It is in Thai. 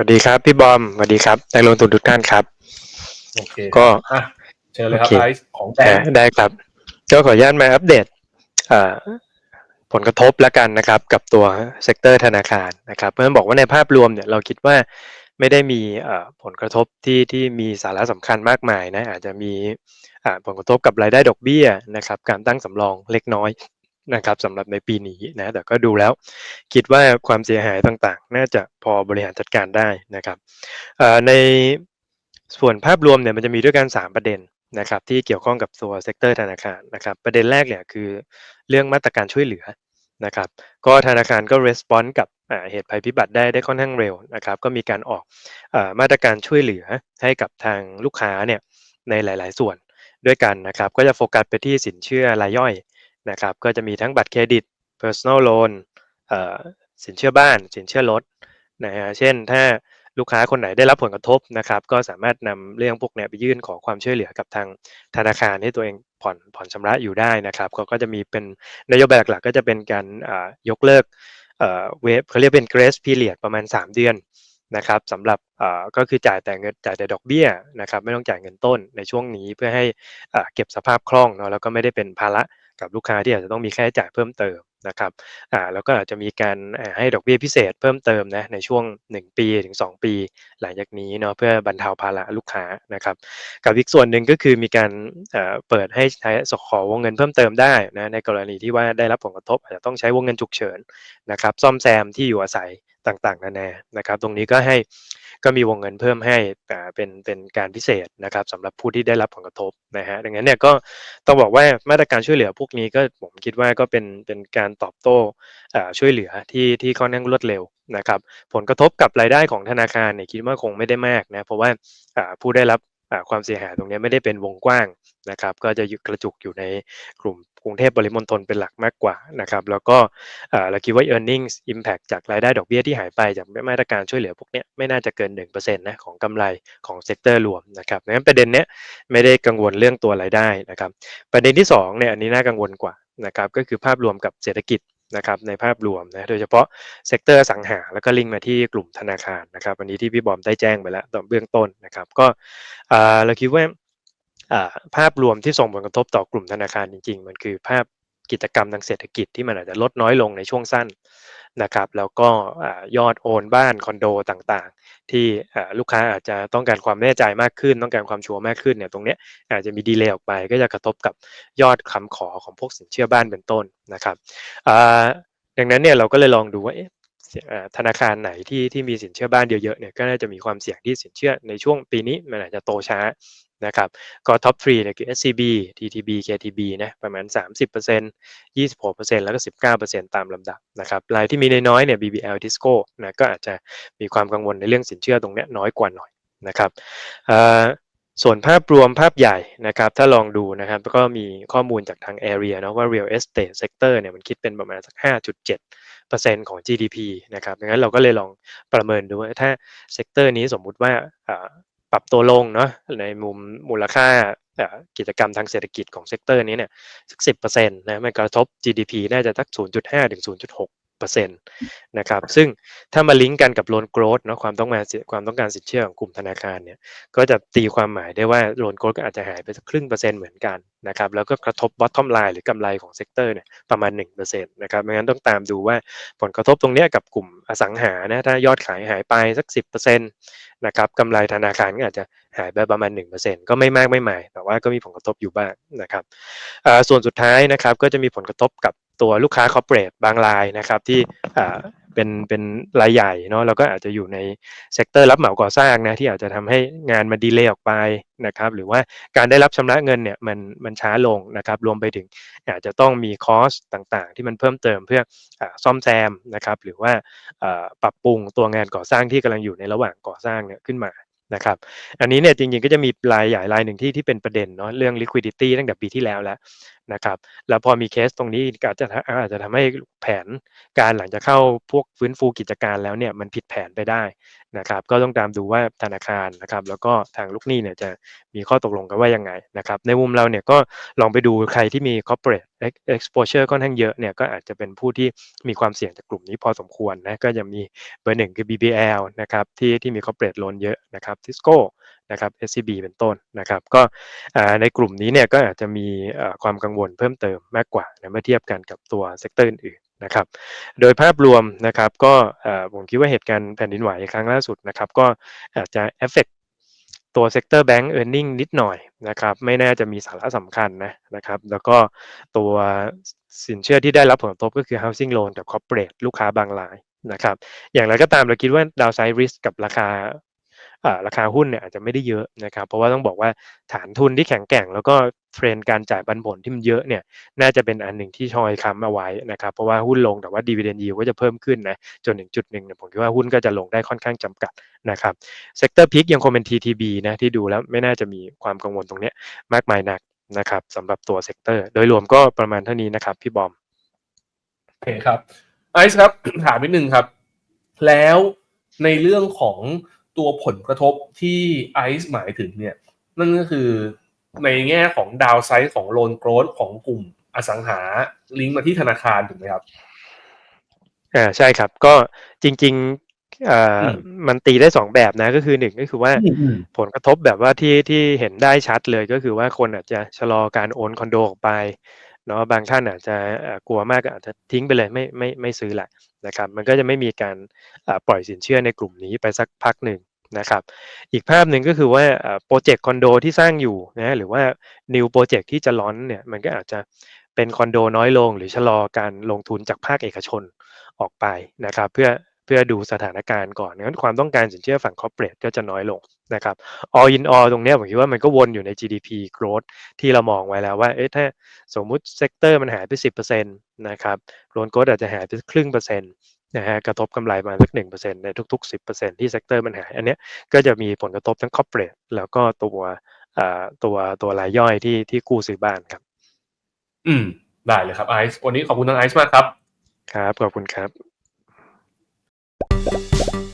สวัสดีครับ พี่บอมสวัสดีครับนักลงทุนทุกท่านครับโอเคก็อะเชิญเลยครับโอเคไอซ์ของแต่อ่าได้ครับก็ขออนุญาตมาอัปเดตอ่าผลกระทบแล้วกันนะครับ กับตัวเซกเตอร์ธนาคารนะครับเพราะฉะนั้นบอกว่าในภาพรวมเนี่ยเราคิดว่าไม่ได้มีอ่าผลกระทบที่ที่มีสาระสำคัญมากมายนะอาจจะมีอ่าผลกระทบกับรายได้ดอกเบี้ยนะครับ การตั้งสำรองเล็กน้อย นะครับสำหรับในปีนี้นะแต่ก็ดูแล้ว คิดว่าความเสียหายต่างๆ น่าจะพอบริหารจัดการได้นะครับในส่วนภาพรวมเนี่ยมันจะมีด้วยกัน 3 ประเด็นนะครับที่เกี่ยวข้องกับตัวเซกเตอร์ธนาคารนะครับประเด็นแรกเนี่ยคือเรื่องมาตรการช่วยเหลือนะครับก็ธนาคารก็รีสปอนส์กับเหตุภัยพิบัติได้ได้ค่อนข้างเร็วนะครับก็มีการออกอมาตรการช่วยเหลือให้กับทางลูกค้าเนี่ยในหลาย ๆ ส่วนด้วยกันนะครับก็จะโฟกัสไปที่สินเชื่อรายย่อย นะครับก็จะมีทั้งบัตรเครดิต personal loan สินเชื่อบ้าน สินเชื่อรถนะฮะเช่นถ้าลูกค้าคนไหนได้รับผลกระทบนะครับ ก็สามารถนำเรื่องพวกนี้ไปยื่นขอความช่วยเหลือกับทางธนาคารให้ตัวเองผ่อนผ่อนชำระอยู่ได้นะครับเขาก็จะมีเป็นนโยบายหลักๆก็จะเป็นการยกเลิกเวฟเขาเรียกเป็น grace period ประมาณ 3 เดือนนะครับสำหรับก็คือจ่ายแต่เงินจ่ายแต่ดอกเบี้ยนะครับ ไม่ต้องจ่ายเงินต้นในช่วงนี้เพื่อให้เก็บสภาพคล่องเนาะแล้วก็ไม่ได้เป็นภาระ กับลูกค้าที่อาจจะต้องมีค่าใช้จ่ายเพิ่มเติมนะครับอ่าแล้วก็อาจจะมีการให้ดอกเบี้ยพิเศษเพิ่มเติมนะในช่วง 1 ปีถึง 2 ปี หลังจากนี้เนาะเพื่อบรรเทาภาระลูกค้านะครับกับอีกส่วนหนึ่งก็คือมีการเอ่อเปิดให้ใช้สขอวงเงินเพิ่มเติมได้นะในกรณีที่ว่าได้รับผลกระทบอาจจะต้องใช้วงเงินฉุกเฉินนะครับซ่อมแซมที่อยู่อาศัยต่างๆ นานานะครับ ตรงนี้ก็ให้ ก็มีวงเงินเพิ่มให้อ่เป็นเป็นการพิเศษนะครับสำหรับผู้ที่ได้รับผลกระทบนะฮะดังนั้นเนี่ยก็ต้องบอกว่ามาตรการช่วยเหลือพวกนี้ก็ผมคิดว่าก็เป็นเป็นการตอบโต้ช่วยเหลือที่ที่ค่อนข้างรวดเร็วนะครับผลกระทบกับรายได้ของธนาคารเนี่ยคิดว่าคงไม่ได้มากนะเพราะว่าผู้ได้รับความเสียหายตรงนี้ไม่ได้เป็นวงกว้างนะครับ ก็จะกระจุกอยู่ในกลุ่ม กรุงเทพปริมณฑลเป็นหลักมากกว่านะครับแล้วก็เราคิดว่า earnings impact จากรายได้ดอกเบี้ยที่หายไปจากมาตรการช่วยเหลือพวกนี้ไม่น่าจะเกิน1%นะของกำไรของเซกเตอร์รวมนะครับดังนั้นประเด็นเนี้ยไม่ได้กังวลเรื่องตัวรายได้นะครับประเด็นที่สองเนี่ยอันนี้น่ากังวลกว่านะครับก็คือภาพรวมกับเศรษฐกิจนะครับในภาพรวมนะโดยเฉพาะเซกเตอร์สังหาแล้วก็ลิงก์มาที่กลุ่มธนาคารนะครับวันนี้ที่พี่บอมได้แจ้งไปแล้วตอนเบื้องต้นนะครับก็เราคิดว่า ภาพรวมที่ส่งผลกระทบต่อกลุ่มธนาคารจริง ๆ มันคือภาพกิจกรรมทางเศรษฐกิจที่มันอาจจะลดน้อยลงในช่วงสั้นนะครับ แล้วก็ยอดโอนบ้านคอนโดต่างๆ ที่ลูกค้าอาจจะต้องการความแน่ใจมากขึ้น ต้องการความชัวร์มากขึ้นเนี่ยตรงนี้อาจจะมีดีเลย์ออกไป ก็จะกระทบกับยอดคำขอของพวกสินเชื่อบ้านเป็นต้นนะครับดังนั้นเนี่ยเราก็เลยลองดูว่าธนาคารไหนที่ที่มีสินเชื่อบ้านเยอะๆเนี่ยก็น่าจะมีความเสี่ยงที่สินเชื่อในช่วงปีนี้มันอาจจะโตช้า นะครับก็ท็อป3เนี่ยคือ SCB TTB KTB นะประมาณ 30% 26%แล้วก็ 19%ตามลำดับนะครับรายที่มีน้อยๆเนี่ย BBL Tisco นะก็อาจจะมีความกังวลในเรื่องสินเชื่อตรงเนี้ยน้อยกว่าหน่อยนะครับส่วนภาพรวมภาพใหญ่นะครับถ้าลองดูนะครับก็มีข้อมูลจากทาง Area นะว่า Real Estate Sector เนี่ยมันคิดเป็นประมาณสัก 5.7%ของ GDP นะครับดังนั้นเราก็เลยลองประเมินดูว่าถ้าเซกเตอร์นี้สมมุติว่า ปรับตัวลงเนาะในมุมมูลค่ากิจกรรมทางเศรษฐกิจของเซกเตอร์นี้เนี่ยสัก10%นต์นะมันกระทบ GDP น่าจะสัก0.5ถึง0.6เปอร์เซ็นต์นะครับซึ่งถ้ามาลิงก์กันกับโลนโกรดเนาะความต้องการความต้องการสินเชื่อของกลุ่มธนาคารเนี่ยก็จะตีความหมายได้ว่าโลนโกรดก็อาจจะหายไปสักครึ่งเปอร์เซ็นต์เหมือนกันนะครับแล้วก็กระทบบอททอมไลน์หรือกำไรของเซกเตอร์เนี่ยประมาณ1%นนะครับไม่งั้นต้องตามดูว่าผลกระทบตรงเนี้ยกับกลุ่มอสังหานะถ้ายอดขายหายไปสัก 10%น นะครับกำไรธนาคารก็อาจจะหายไปประมาณ 1%ก็ไม่มากไม่มายแต่ว่าก็มีผลกระทบอยู่บ้างนะครับส่วนสุดท้ายนะครับก็จะมีผลกระทบกับตัวลูกค้าคอร์เปรสบางรายนะครับที่ เป็นเป็นรายใหญ่เนาะแล้วก็อาจจะอยู่ในเซกเตอร์รับเหมาก่อสร้างนะที่อาจจะทำให้งานมันดีเลย์ออกไปนะครับหรือว่าการได้รับชำระเงินเนี่ยมันมันช้าลงนะครับรวมไปถึงอาจจะต้องมีคอสต่างๆ ที่มันเพิ่มเติมเพื่ออซ่อมแซมนะครับหรือว่าปรับปรุงตัวงานก่อสร้างที่กำลังอยู่ในระหว่างก่อสร้างเนี่ยขึ้นมานะครับอันนี้เนี่ยจริงๆก็จะมีรายใหญ่รายหนึ่งที่ที่เป็นประเด็นเนาะเรื่อง liquidity ตั้งแต่ปีที่แล้วแล้ว นะครับ แล้วพอมีเคสตรงนี้ก็อาจจะอาจจะทำให้แผนการหลังจากเข้าพวกฟื้นฟูกิจการแล้วเนี่ยมันผิดแผนไปได้นะครับ ก็ต้องตามดูว่าธนาคารนะครับ แล้วก็ทางลูกหนี้เนี่ยจะมีข้อตกลงกันว่ายังไงนะครับ ในมุมเราเนี่ยก็ลองไปดูใครที่มี corporate exposure ค่อนข้างเยอะเนี่ยก็อาจจะเป็นผู้ที่มีความเสี่ยงจากกลุ่มนี้พอสมควรนะก็จะมีเบอร์หนึ่งคือ BBL นะครับที่ที่มี corporate loan เยอะนะครับ Tisco นะครับ SCB เป็นต้นนะครับก็ในกลุ่มนี้เนี่ยก็อาจจะมีความกังวลเพิ่มเติมมากกว่าเมื่อเทียบกันกับตัวเซกเตอร์อื่นนะครับโดยภาพรวมนะครับก็ผมคิดว่าเหตุการณ์แผ่นดินไหวครั้งล่าสุดนะครับก็อาจจะเอฟเฟกตัวเซกเตอร์แบงก์เออร์เน็งนิดหน่อยนะครับไม่น่าจะมีสาระสำคัญนะนะครับแล้วก็ตัวสินเชื่อที่ได้รับผลกระทบก็คือ housing loan กับ corporate ลูกค้าบางรายนะครับอย่างไรก็ตามเราคิดว่า downside risk กับราคา ราคาหุ้นเนี่ยอาจจะไม่ได้เยอะนะครับ เพราะว่าต้องบอกว่าฐานทุนที่แข็งแกร่ง แล้วก็เทรนการจ่ายปันผลที่มันเยอะเนี่ยน่าจะเป็นอันหนึ่งที่ชอยค้ำเอาไว้นะครับ เพราะว่าหุ้นลงแต่ว่าดีเวเดนยิวก็จะเพิ่มขึ้นนะจนถึงจุดหนึ่งเนี่ยผมคิดว่าหุ้นก็จะลงได้ค่อนข้างจำกัดนะครับเซกเตอร์พิกยังคงเป็น TTB นะที่ดูแล้วไม่น่าจะมีความกังวลตรงเนี้ยมากมายนักนะครับสำหรับตัวเซกเตอร์ โดยรวมก็ประมาณเท่านี้นะครับพี่บอมโอเคครับไอซ์ครับถามนิดนึงครับ แล้วในเรื่องของ ตัวผลกระทบที่ไอซ์หมายถึงเนี่ยนั่นก็คือในแง่ของดาวไซด์ของโลนโกรดของกลุ่มอสังหาลิงก์มาที่ธนาคารถูกไหมครับอ่าใช่ครับก็จริงๆอ่ามันตีได้สองแบบนะก็คือหนึ่งก็คือว่าผลกระทบแบบว่าที่ที่เห็นได้ชัดเลยก็คือว่าคนอาจจะชะลอการโอนคอนโดออกไป เนาะบางท่านอาจจะกลัวมากก็อาจจะทิ้งไปเลยไม่ไม่ไม่ซื้อละนะครับ มันก็จะไม่มีการปล่อยสินเชื่อในกลุ่มนี้ไปสักพักหนึ่งนะครับอีกภาพหนึ่งก็คือว่าโปรเจกต์คอนโดที่สร้างอยู่นะหรือว่า new โปรเจกต์ที่จะล้อนเนี่ยมันก็อาจจะเป็นคอนโดน้อยลง หรือชะลอการลงทุนจากภาคเอกชนออกไปนะครับ เพื่อเพื่อดูสถานการณ์ก่อนงั้นความต้องการสินเชื่อฝั่ง corporate ก็จะน้อยลง นะครับ all in all ตรงนี้ผมคิดว่ามันก็วนอยู่ใน GDP growth ที่เรามองไว้แล้วว่าเอ๊ะถ้าสมมุติเซกเตอร์มันหายไป 10%นะครับโลนโกดอาจจะหายไปครึ่งเปอร์เซ็นต์นะฮะกระทบกำไรมาสักหนึ่งเปอร์เซ็นต์ในทุกๆสิบเปอร์เซ็นต์ที่เซกเตอร์มันหายอันเนี้ยก็จะมีผลกระทบทั้ง corporate แล้วก็ตัวอ่าตัวตัวรายย่อยที่ที่กู้ซื้อบ้านครับ อืม ได้เลยครับไอซ์วันนี้ขอบคุณทางไอซ์มากครับ ครับ ขอบคุณครับ